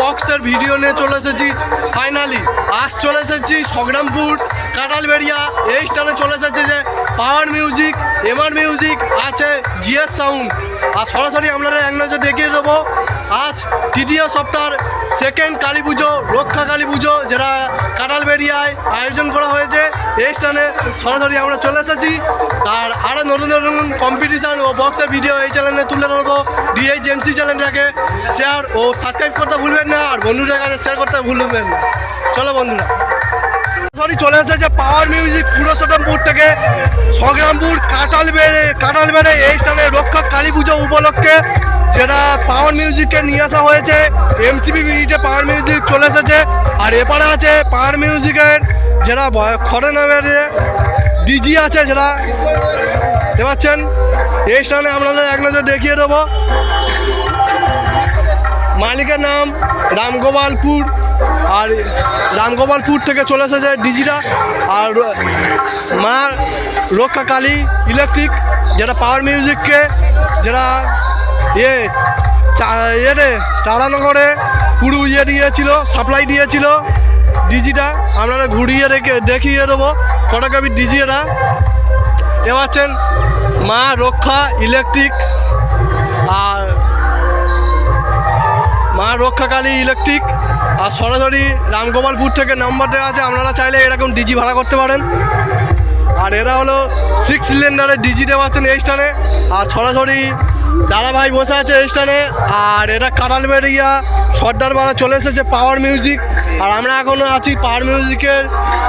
বক্সের ভিডিও নিয়ে চলে এসেছি। ফাইনালি আজ চলে এসেছি সংগ্রামপুর কাটালবেড়িয়া এই স্টানে চলে এসেছে যে পাওয়ার মিউজিক এমআর মিউজিক আছে জিএস সাউন্ড আর সরাসরি আপনারা এক নজর দেখিয়ে দেবো। আজ তৃতীয় সপ্তাহ সেকেন্ড কালী পুজো, রক্ষা কালী পুজো, যেটা কাটালবেড়িয়ায় আয়োজন করা হয়েছে। এই স্টানে সরাসরি আমরা চলে এসেছি। আর নতুন নতুন কম্পিটিশান ও বক্সের ভিডিও এই চ্যানেলে তুলে ধরবো। ডিএইচ এমসি চ্যানেলটাকে শেয়ার ও সাবস্ক্রাইব করতে ভুলবেন না, আর বন্ধুদের কাছে শেয়ার করতে ভুলবেন না। চলো বন্ধুরা। সরি, চলে এসেছে পাওয়ার মিউজিক পুরসদমপুর থেকে। সংগ্রামপুর কাটাল বেড়ে কাটাল বেড়ে এই স্থানে রক্ষক কালী পুজো উপলক্ষে যেটা পাওয়ার মিউজিককে নিয়ে আসা হয়েছে। এমসিবি মিনিটে পাওয়ার মিউজিক চলে এসেছে। আর এপারে আছে পাওয়ার মিউজিকের যেটা খড়ে নামের যে ডিজি আছে, যেটা দেখতে পাচ্ছেন? এই স্থানে আপনাদের এক নজর দেখিয়ে দেবো। মালিকের নাম রামগোপালপুর। আর রামগোপালপুর থেকে চলে এসেছে ডিজিটা। আর মা রক্ষা কালী ইলেকট্রিক, যেটা পাওয়ার মিউজিককে যেটা ইয়ে ইয়ে রে চালানো করে পুরো ইয়ে দিয়েছিল সাপ্লাই দিয়েছিল ডিজিটা। আপনারা ঘুরিয়ে রেখে দেখিয়ে দেবো। Photocopy digital. পাচ্ছেন মা রক্ষা ইলেকট্রিক আর মা রক্ষাকালী ইলেকট্রিক আর সরাসরি রামগোপালপুর থেকে নাম্বার দেওয়া আছে, আপনারা চাইলে এরকম ডিজি ভাড়া করতে পারেন। আর এরা হলো সিক্স সিলিন্ডারের ডিজি দেওয়া আছেন এই স্টানে আর সরাসরি দাদা ভাই বসে আছে এই স্টানে আর এটা কাটাল বেরিয়া সর্দার বাড়া চলে এসেছে পাওয়ার মিউজিক আর আমরা এখনও আছি পাওয়ার মিউজিকের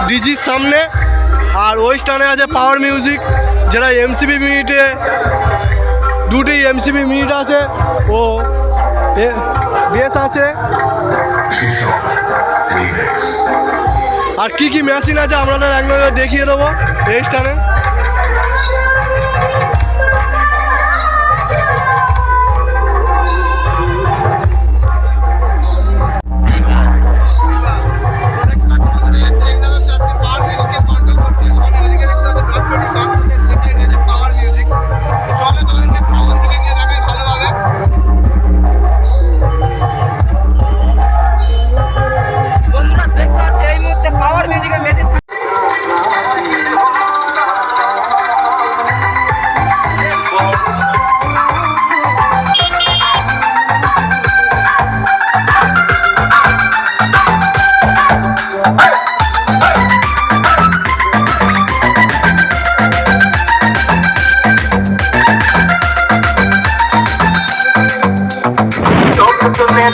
ডিজির সামনে। আর ওই স্টানে আছে পাওয়ার মিউজিক যেটা এমসিবি মিনিটে, দুটি এমসিবি মিনিট আছে। ও বেস আছে। আর কি কি মেশিন আছে আপনাদের এক দেখিয়ে দেবো এই স্টানে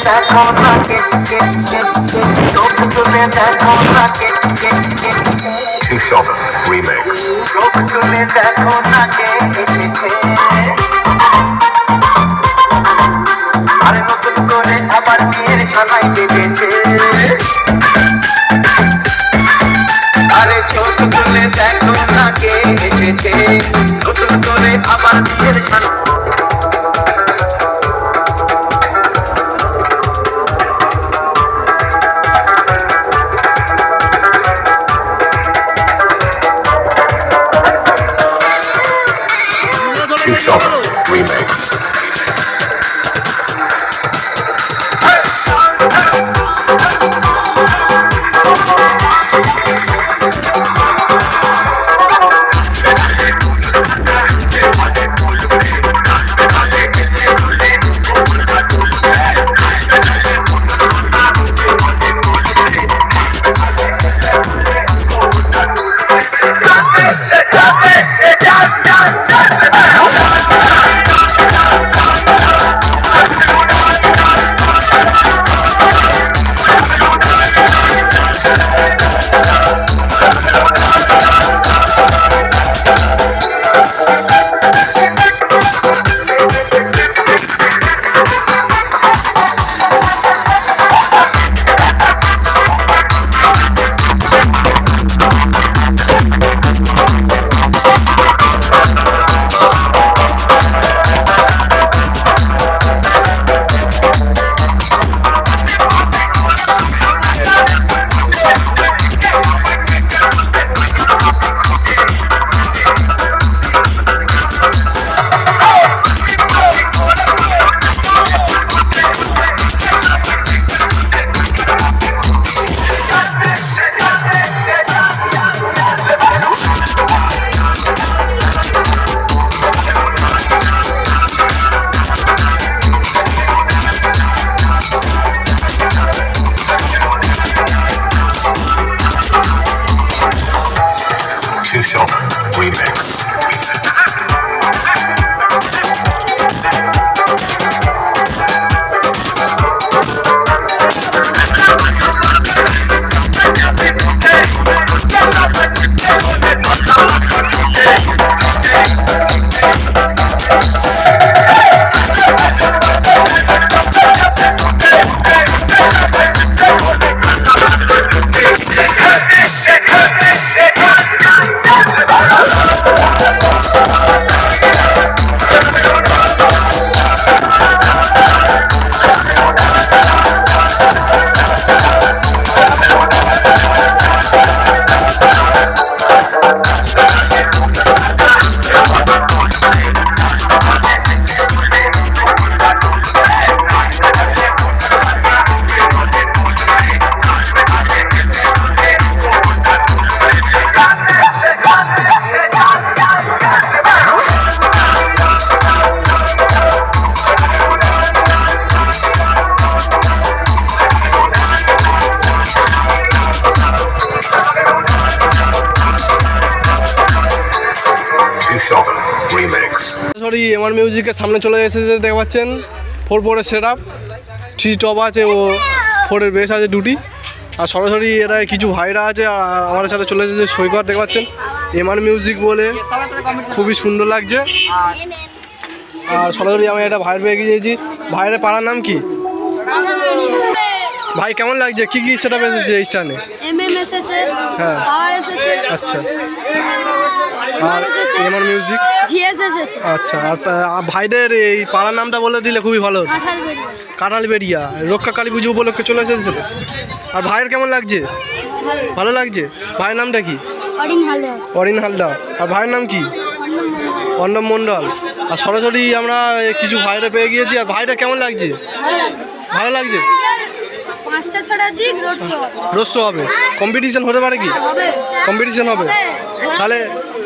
দেখো না কে কে কে কে চোখ তুলে দেখো না কে কে কে Two Shop Remix. চোখ তুলে দেখো না এমআর মিউজিকের সামনে চলে এসেছে দেখতে পাচ্ছেন? ফোর ফোরের সেট আপ থ্রি টপ আছে ও ফোরের বেস আছে দুটি। আর সরাসরি এরা কিছু ভাইরা আছে আর আমাদের সাথে চলে এসেছে সৈকত দেখতে পাচ্ছেন? এমআর মিউজিক বলে খুবই সুন্দর লাগছে। আর সরাসরি আমি একটা ভাইয়ের পেয়ে গিয়েছি। ভাইয়ের পাড়ার নাম কি? ভাই কেমন লাগছে? কি কি সেট আপ এসেছে এই স্থানে? এসেছে হ্যাঁ। আচ্ছা। আর এমআর মিউজিক আচ্ছা আর ভাইদের এই পাড়ার নামটা বলে দিলে খুবই ভালো হতো। কাঁঠালবেড়িয়া। রক্ষা কালী পুজো উপলক্ষে চলে এসেছে আর ভাইয়ের কেমন লাগছে? ভালো। লাগছে? ভাইয়ের নামটা কি? অরিন হালে অরিন হালদার। আর ভাইয়ের নাম কি? অন্নম মণ্ডল। আর সরাসরি আমরা কিছু ভাইরা পেয়ে গিয়েছি। আর ভাইটা কেমন লাগছে? ভালো লাগছে। শো রস্য হবে। কম্পিটিশন হতে পারে কি? কম্পিটিশন হবে। তাহলে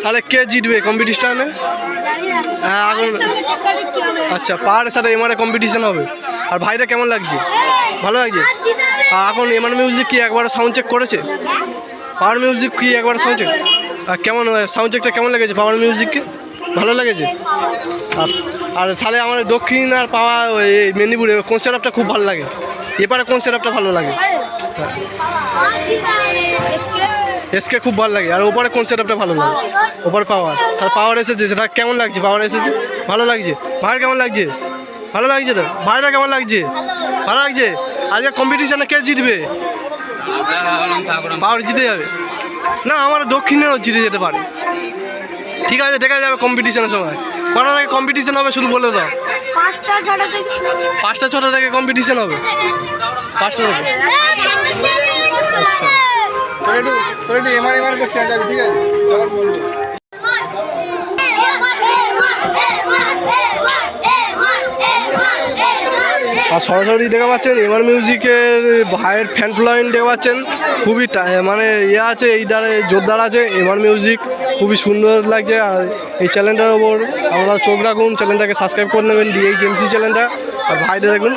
তাহলে কে জিতবে কম্পিটিশনে হ্যাঁ, হবে আচ্ছা পাহাড়ের সাথে এমআরে কম্পিটিশন হবে। আর ভাইটা কেমন লাগছে? ভালো লাগছে? আর এখন এমআর মিউজিক কি একবার সাউন্ড চেক করেছে? পাওয়ার মিউজিক কি একবার সাউন্ড চেক আর কেমন সাউন্ড চেকটা কেমন লেগেছে পাওয়ার মিউজিককে ভালো লেগেছে? আর আর তাহলে আমাদের দক্ষিণ আর পাওয়া ওই মেদিনীপুরে কোন সেটআপটা খুব ভালো লাগে? এপারে কোন সেটআপটা ভালো লাগে? এসকে খুব ভালো লাগে। আর ওপারে কোন সেটআপটা ভালো লাগে? ওপার পাওয়ার তার পাওয়ার এসেছে সেটা কেমন লাগছে? পাওয়ার এসেছে ভালো লাগছে? ভাইয়ের কেমন লাগছে? ভালো লাগছে তো? ভাইটা কেমন লাগছে? ভালো। লাগছে? আজকে কম্পিটিশনে কে জিতবে? পাওয়ার জিতে যাবে। না আমার দক্ষিণেরও জিতে যেতে পারে। ঠিক আছে দেখা যাবে কম্পিটিশনের সময়। কটা থেকে কম্পিটিশন হবে শুধু বলে দাও। পাঁচটা ছটা থেকে। কম্পিটিশন হবে। পাঁচটা আচ্ছা। আর সরাসরি দেখা পাচ্ছেন, এমআর মিউজিকের ভাইয়ের ফ্যান ফ্লোয়িং দেখা পাচ্ছেন। খুবই মানে ইয়ে আছে, এই দ্বারে জোরদার আছে, এমআর মিউজিক। খুবই সুন্দর লাগছে, আর এই চ্যানেলটার ওপর আপনারা চোখ রাখুন, চ্যানেলটাকে সাবস্ক্রাইব করে নেবেন ডিএইচ এমসি চ্যানেলটা। আর ভাইদের দেখুন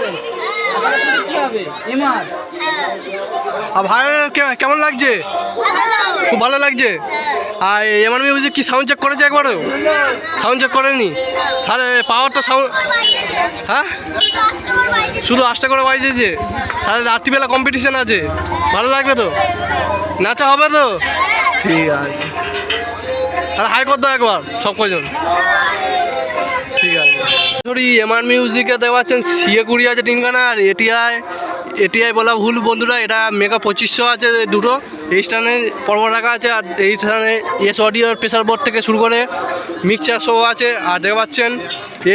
কি হবে এমআর আর ভাইয়ের কেমন লাগছে? খুব ভালো লাগছে? আর এমআর মিউজিক কি সাউন্ড চেক করেছে একবারও? সাউন্ড চেক করেনি? তাহলে পাওয়ারটা সাউন্ড হ্যাঁ? শুধু আটটা করে বাজেছে তাহলে রাত্রিবেলা কম্পিটিশান আছে। ভালো লাগবে তো? নাচা হবে তো? ঠিক আছে। তাহলে হাই কর দাও একবার, সব কজন। ঠিক আছে। সরি এমআর মিউজিকে দেওয়া পাচ্ছেন সিএ কুড়ি আছে তিনখানা আর এটিআই এটিআই বলা ভুল বন্ধুরা, এটা মেগা পঁচিশশো আছে দুটো। এই স্থানে পর্ব রাখা আছে আর এই স্থানে এস অডিওর প্রেসার বোর্ড থেকে শুরু করে মিক্সচার শো আছে। আর দেখতে পাচ্ছেন,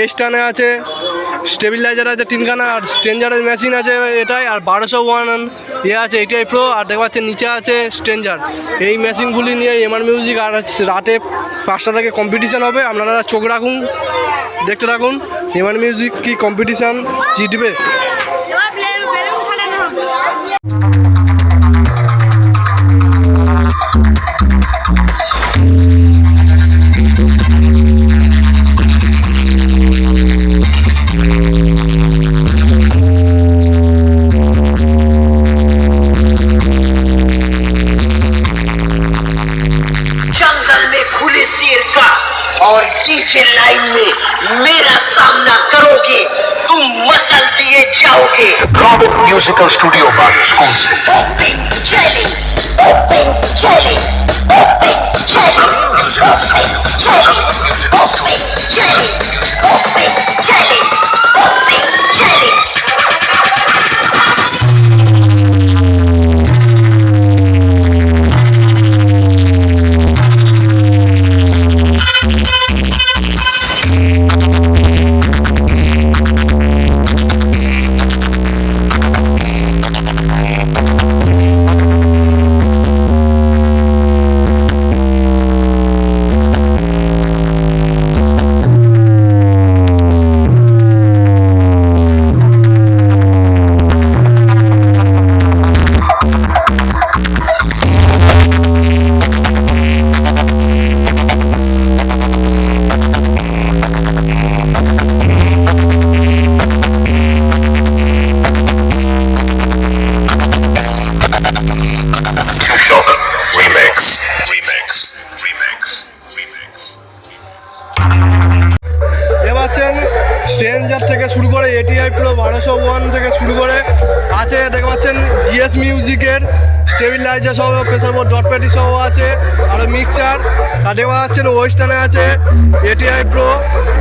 এই স্থানে আছে স্টেবিলাইজার আছে তিনখানা আর স্ট্রেঞ্জারের মেশিন আছে এটাই আর বারোশো ওয়ান এ আছে এটিআই প্রো আর দেখতে পাচ্ছেন, নিচে আছে স্ট্রেঞ্জার এই মেশিনগুলি নিয়ে এমআর মিউজিক আর রাতে পাঁচটা থেকে কম্পিটিশান হবে। আপনারা চোখ রাখুন, দেখতে থাকুন। এমআর মিউজিক কি কম্পিটিশান জিতবে? नीचे लाइन में मेरा सामना करोगे तुम मसल दिए जाओगे। रॉबिट म्यूजिकल स्टूडियो बाद स्कूल से স্টেবিলাইজার সহ প্রেসার বোর্ড ডট প্যাটি সহ আছে, আর মিক্সার আর দেখতে পাচ্ছেন ওয়েস্টার্নে আছে এটিআই প্রো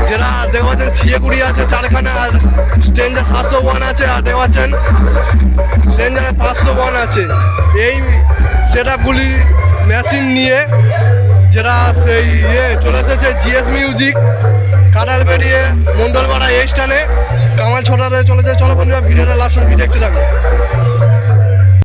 যেটা দেখতে পাচ্ছেন সিএ কুড়ি আছে, চারখানা, আর স্ট্রেঞ্জার সাতশো ওয়ান আছে, আর দেখতে পাচ্ছেন স্ট্রেঞ্জারে পাঁচশো ওয়ান আছে। এই সেট আপগুলি মেশিন নিয়ে যেটা সেই ইয়ে চলে এসেছে জিএস মিউজিক কাটাল বেরিয়ে মন্ডলপাড়া এই স্টানে কামাল ছোটারে চলে যায় চলো বন্ধুরা, ভিডিওটা লাস্ট ভিডিও একটু দেখো